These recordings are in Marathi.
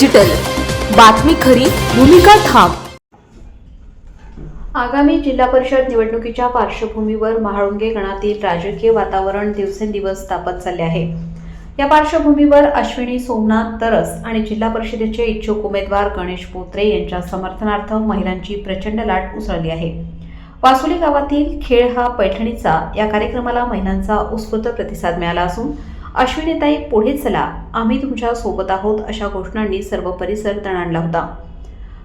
डिजिटल बातमी खरी भूमिका ठाम. आगामी जिल्हा परिषद निवडणुकीच्या पार्श्वभूमीवर महाळुंगे गणातील राजकीय वातावरण दिवसेंदिवस तापत चालले आहे. या पार्श्वभूमीवर अश्विनी सोमनाथ तरस आणि जिल्हा परिषदेचे इच्छुक उमेदवार गणेश पोत्रे यांच्या समर्थनार्थ महिलांची प्रचंड लाट उसळली आहे. वासुली गावातील खेळ हा पैठणीचा या कार्यक्रमाला महिलांचा उत्स्फूर्त प्रतिसाद मिळाला असून अश्विनीताई पुढे चला. आम्ही तुमच्यासोबत आहोत अशा घोषणांनी सर्व परिसर तणाणला होता.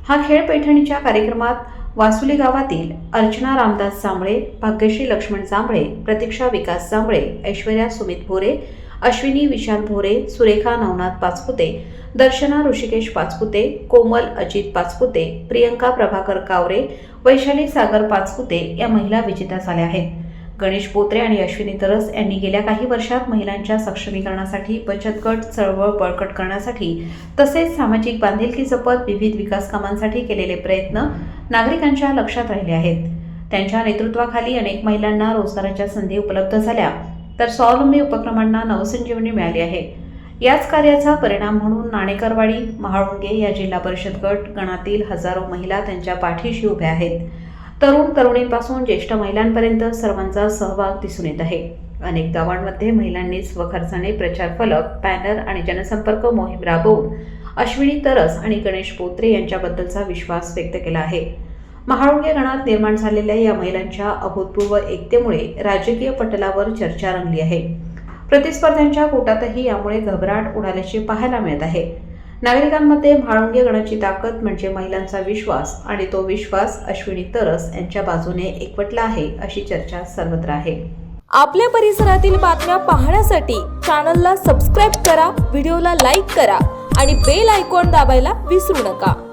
हा खेळ पैठणीच्या कार्यक्रमात वासुली गावातील अर्चना रामदास जांभळे भाग्यश्री लक्ष्मण जांभळे प्रतीक्षा विकास जांभळे ऐश्वर्या सुमित भोरे अश्विनी विशाल भोरे सुरेखा नवनाथ पाचपुते दर्शना ऋषिकेश पाचपुते कोमल अजित पाचपुते प्रियंका प्रभाकर कावरे वैशाली सागर पाचपुते या महिला विजेत्या झाल्या आहेत. गणेश पोत्रे आणि अश्विनी तरस यांनी गेल्या काही वर्षात महिलांच्या सक्षमीकरणासाठी बचत गट चळवळ बळकट करण्यासाठी तसेच सामाजिक बांधिलकी जपत विविध विकास कामांसाठी केलेले प्रयत्न नागरिकांच्या लक्षात राहिले आहेत. त्यांच्या नेतृत्वाखाली अनेक महिलांना रोजगाराच्या संधी उपलब्ध झाल्या. तर स्वावलंबी उपक्रमांना नवसंजीवनी मिळाली आहे. याच कार्याचा परिणाम म्हणून नाणेकरवाडी महाळुंगे या जिल्हा परिषद गट गणातील हजारो महिला त्यांच्या पाठीशी उभ्या आहेत. तरुण तरुणींपासून ज्येष्ठ महिलांपर्यंत सर्वांचा सहभाग दिसून येत आहे. अनेक गावांमध्ये महिलांनी स्वखर्चाने प्रचार फलक पॅनर आणि जनसंपर्क मोहीम राबवून अश्विनी तरस आणि गणेश पोत्रे यांच्याबद्दलचा विश्वास व्यक्त केला आहे. महाळुंगे गणात निर्माण झालेल्या या महिलांच्या अभूतपूर्व एकतेमुळे राजकीय पटलावर चर्चा रंगली आहे. प्रतिस्पर्ध्यांच्या कोटातही यामुळे घबराट उडाल्याचे पाहायला मिळत आहे. नागरिकांमध्ये म्हाळुंगे गणाची ताकद म्हणजे महिलांचा विश्वास आणि तो विश्वास अश्विनी तरस यांच्या बाजूने एकवटला आहे अशी चर्चा सर्वत्र आहे. आपल्या परिसरातील बातम्या पाहण्यासाठी चॅनलला सबस्क्राईब करा व्हिडिओला लाईक करा आणि बेल आयकॉन दाबायला विसरू नका.